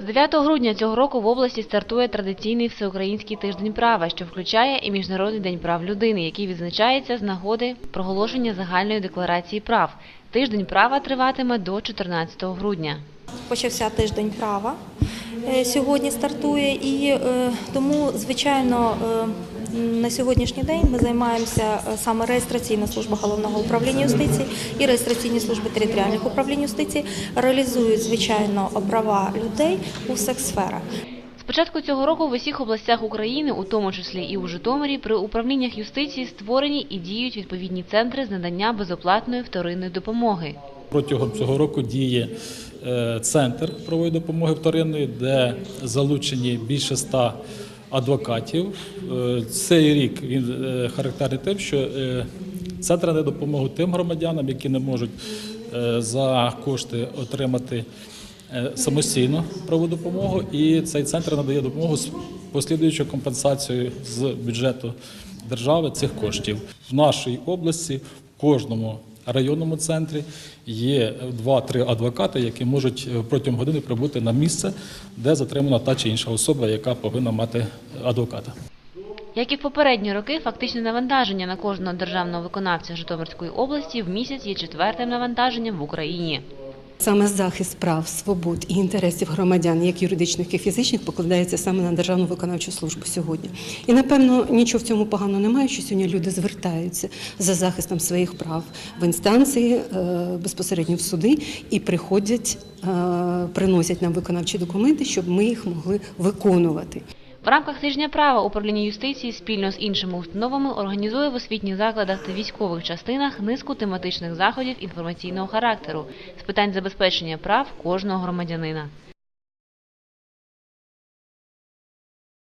З 9 грудня цього року в області стартує традиційний всеукраїнський тиждень права, що включає і Міжнародний день прав людини, який відзначається з нагоди проголошення загальної декларації прав. Тиждень права триватиме до 14 грудня. Почався тиждень права. е, Сьогодні стартує, і е, тому, звичайно, е, на сьогоднішній день ми займаємося саме реєстраційна служба головного управління юстиції і реєстраційні служби територіальних управлінь юстиції реалізують звичайно права людей у всіх сферах. З початку цього року в усіх областях України, у тому числі і у Житомирі, при управліннях юстиції створені і діють відповідні центри з надання безоплатної вторинної допомоги. Протягом цього року діє е, центр правової допомоги вторинної, де залучені більше ста адвокатів. Е, Цей рік він е, характерний тим, що центр надає допомогу тим громадянам, які не можуть за кошти отримати самостійно правову допомогу, і цей центр надає допомогу з послідуючою компенсацією з бюджету держави цих коштів. В нашій області в кожному районному центрі є два-три адвокати, які можуть е, протягом години прибути на місце, де затримана та чи інша особа, яка повинна мати адвоката. Як і в попередні роки, фактичне навантаження на кожного державного виконавця Житомирської області в місяць є четвертим навантаженням в Україні. Саме захист прав, свобод і інтересів громадян, як юридичних і фізичних, покладається саме на державну виконавчу службу сьогодні. І напевно нічого в цьому поганого немає, що сьогодні люди звертаються за захистом своїх прав в інстанції, е, безпосередньо в суди, і приходять, е, приносять нам виконавчі документи, щоб ми їх могли виконувати. В рамках тижня права управління юстиції спільно з іншими установами організує в освітніх закладах та військових частинах низку тематичних заходів інформаційного характеру з питань забезпечення прав кожного громадянина.